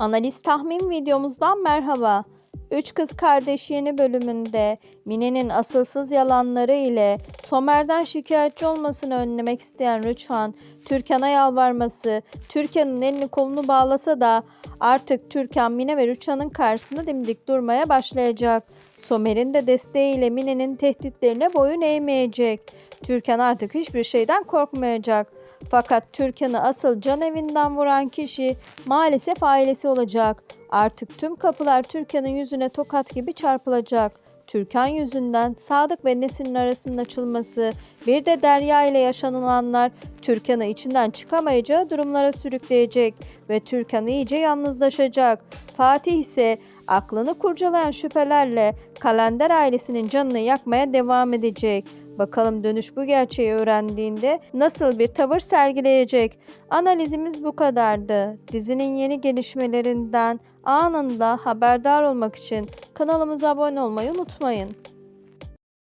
Analiz tahmin videomuzdan merhaba. Üç Kız Kardeş yeni bölümünde Mine'nin asılsız yalanları ile Somer'den şikayetçi olmasını önlemek isteyen Rüçhan, Türkan'a yalvarması, Türkan'ın elini kolunu bağlasa da artık Türkan, Mine ve Rüçhan'ın karşısında dimdik durmaya başlayacak. Somer'in de desteğiyle Mine'nin tehditlerine boyun eğmeyecek. Türkan artık hiçbir şeyden korkmayacak. Fakat Türkan'ı asıl can evinden vuran kişi maalesef ailesi olacak. Artık tüm kapılar Türkan'ın yüzüne tokat gibi çarpılacak. Türkan yüzünden Sadık ve Nesin'in arasının açılması, bir de Derya ile yaşanılanlar Türkan'ı içinden çıkamayacağı durumlara sürükleyecek ve Türkan iyice yalnızlaşacak. Fatih ise aklını kurcalayan şüphelerle Kalender ailesinin canını yakmaya devam edecek. Bakalım dönüş bu gerçeği öğrendiğinde nasıl bir tavır sergileyecek? Analizimiz bu kadardı. Dizinin yeni gelişmelerinden anında haberdar olmak için kanalımıza abone olmayı unutmayın.